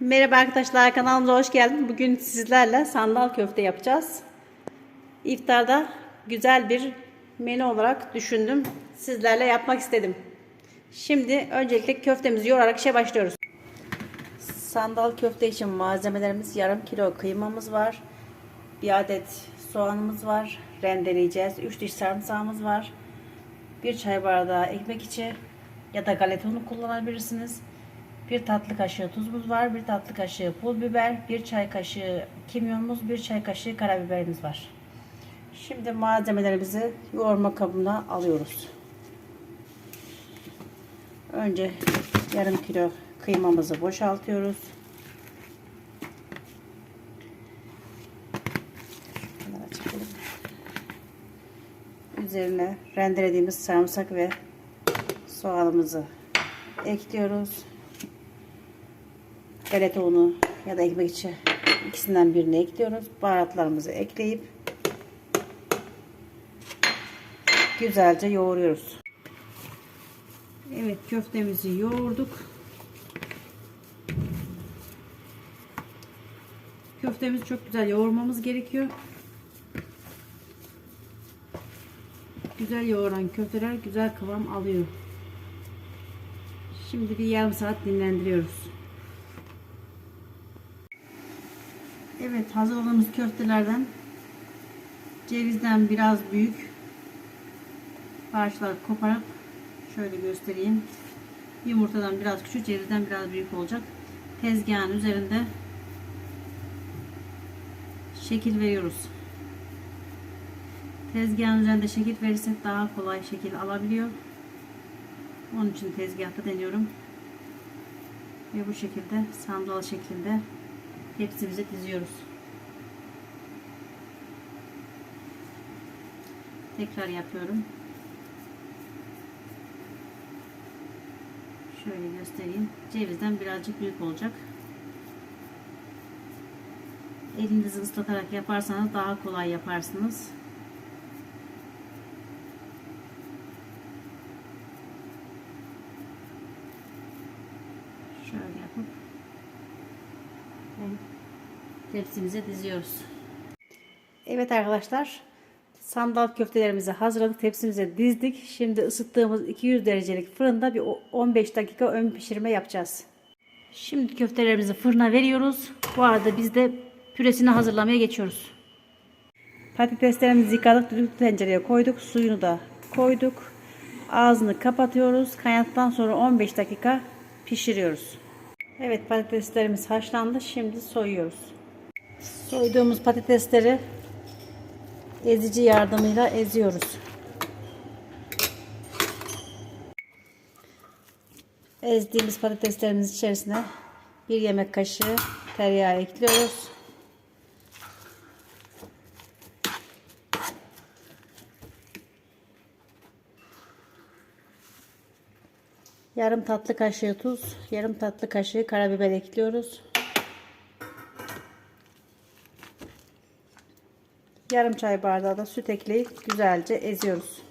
Merhaba arkadaşlar kanalımıza hoş geldiniz. Bugün sizlerle sandal köfte yapacağız. İftarda güzel bir menü olarak düşündüm. Sizlerle yapmak istedim. Şimdi öncelikle köftemizi yoğurarak işe başlıyoruz. Sandal köfte için malzemelerimiz yarım kilo kıymamız var. Bir adet soğanımız var. Rendeleyeceğiz. 3 diş sarımsağımız var. Bir çay bardağı ekmek içi ya da galeta unu kullanabilirsiniz. Bir tatlı kaşığı tuzumuz var, bir tatlı kaşığı pul biber, bir çay kaşığı kimyonumuz, bir çay kaşığı karabiberimiz var. Şimdi malzemelerimizi yoğurma kabına alıyoruz. Önce yarım kilo kıymamızı boşaltıyoruz. Üzerine rendelediğimiz sarımsak ve soğanımızı ekliyoruz. Galeta unu ya da ekmek içi ikisinden birini ekliyoruz. Baharatlarımızı ekleyip güzelce yoğuruyoruz. Evet köftemizi yoğurduk. Köftemizi çok güzel yoğurmamız gerekiyor. Güzel yoğuran köfteler güzel kıvam alıyor. Şimdi bir yarım saat dinlendiriyoruz. Evet hazırladığımız köftelerden cevizden biraz büyük parçalar koparıp şöyle göstereyim. Yumurtadan biraz küçük, cevizden biraz büyük olacak. Tezgahın üzerinde şekil veriyoruz. Tezgahın üzerinde şekil verirsek daha kolay şekil alabiliyor. Onun için tezgahta deniyorum. Ve bu şekilde sandal şeklinde tepsimize diziyoruz. Tekrar yapıyorum. Şöyle göstereyim. Cevizden birazcık büyük olacak. Elinizi ıslatarak yaparsanız daha kolay yaparsınız. Şöyle yapıp tepsimize diziyoruz. Evet arkadaşlar sandal köftelerimizi hazırladık. Tepsimize dizdik. Şimdi ısıttığımız 200 derecelik fırında bir 15 dakika ön pişirme yapacağız. Şimdi köftelerimizi fırına veriyoruz. Bu arada biz de püresini hazırlamaya geçiyoruz. Patateslerimizi yıkadık. Düdüklü tencereye koyduk. Suyunu da koyduk. Ağzını kapatıyoruz. Kaynattıktan sonra 15 dakika pişiriyoruz. Evet patateslerimiz haşlandı. Şimdi soyuyoruz. Soyduğumuz patatesleri ezici yardımıyla eziyoruz. Ezdiğimiz patateslerimiz içerisine bir yemek kaşığı tereyağı ekliyoruz. Yarım tatlı kaşığı tuz, yarım tatlı kaşığı karabiber ekliyoruz. Yarım çay bardağı da süt ekleyip güzelce eziyoruz.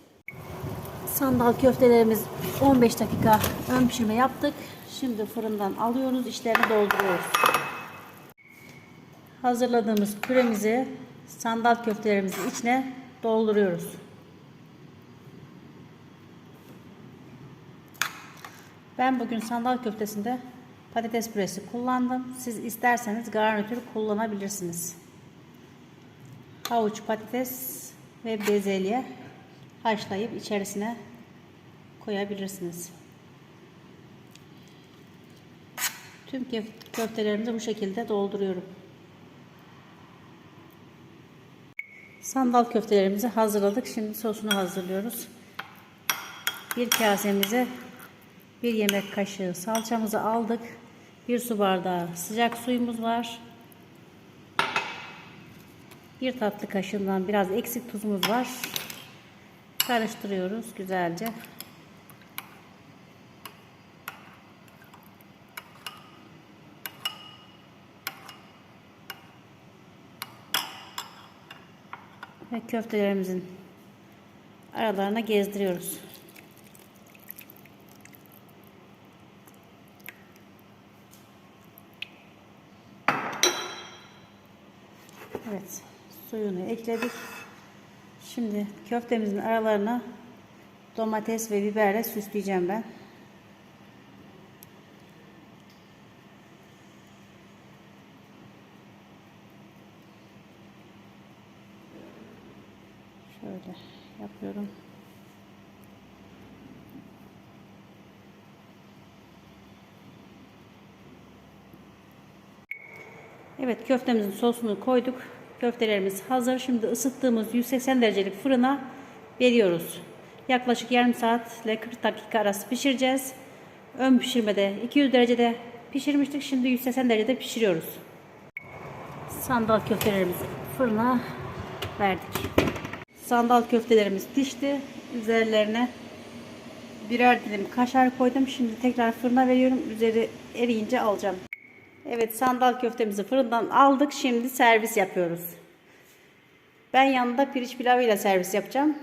Sandal köftelerimiz 15 dakika ön pişirme yaptık. Şimdi fırından alıyoruz, içlerini dolduruyoruz. Hazırladığımız püremizi sandal köftelerimizin içine dolduruyoruz. Ben bugün sandal köftesinde patates püresi kullandım. Siz isterseniz garnitür kullanabilirsiniz. Havuç, patates ve bezelye haşlayıp içerisine koyabilirsiniz. Tüm köftelerimizi bu şekilde dolduruyorum. Sandal köftelerimizi hazırladık. Şimdi sosunu hazırlıyoruz. Bir kasemize bir yemek kaşığı salçamızı aldık. Bir su bardağı sıcak suyumuz var. Bir tatlı kaşığından biraz eksik tuzumuz var. Karıştırıyoruz güzelce. Ve köftelerimizin aralarına gezdiriyoruz. Evet. Suyunu ekledik. Şimdi köftemizin aralarına domates ve biberle süsleyeceğim ben. Şöyle yapıyorum. Evet köftemizin sosunu koyduk. Köftelerimiz hazır. Şimdi ısıttığımız 180 derecelik fırına veriyoruz. Yaklaşık yarım saat ile 40 dakika arası pişireceğiz. Ön pişirmede 200 derecede pişirmiştik. Şimdi 180 derecede pişiriyoruz. Sandal köftelerimizi fırına verdik. Sandal köftelerimiz pişti. Üzerlerine birer dilim kaşar koydum. Şimdi tekrar fırına veriyorum. Üzeri eriyince alacağım. Evet sandal köftemizi fırından aldık. Şimdi servis yapıyoruz. Ben yanında pirinç pilavıyla servis yapacağım.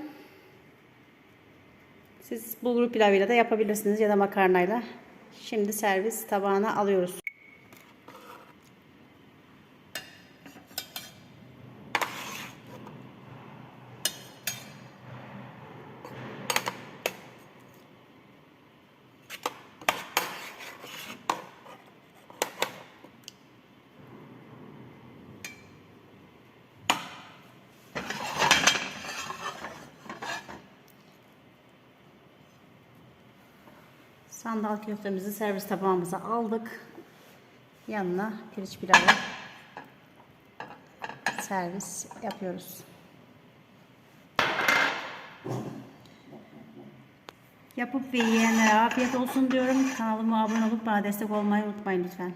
Siz bulgur pilavıyla da yapabilirsiniz ya da makarnayla. Şimdi servis tabağına alıyoruz. Sandal köftemizi servis tabağımıza aldık. Yanına pirinç pilavı servis yapıyoruz. Yapıp ve yiyenlere afiyet olsun diyorum. Kanalıma abone olup bana destek olmayı unutmayın lütfen.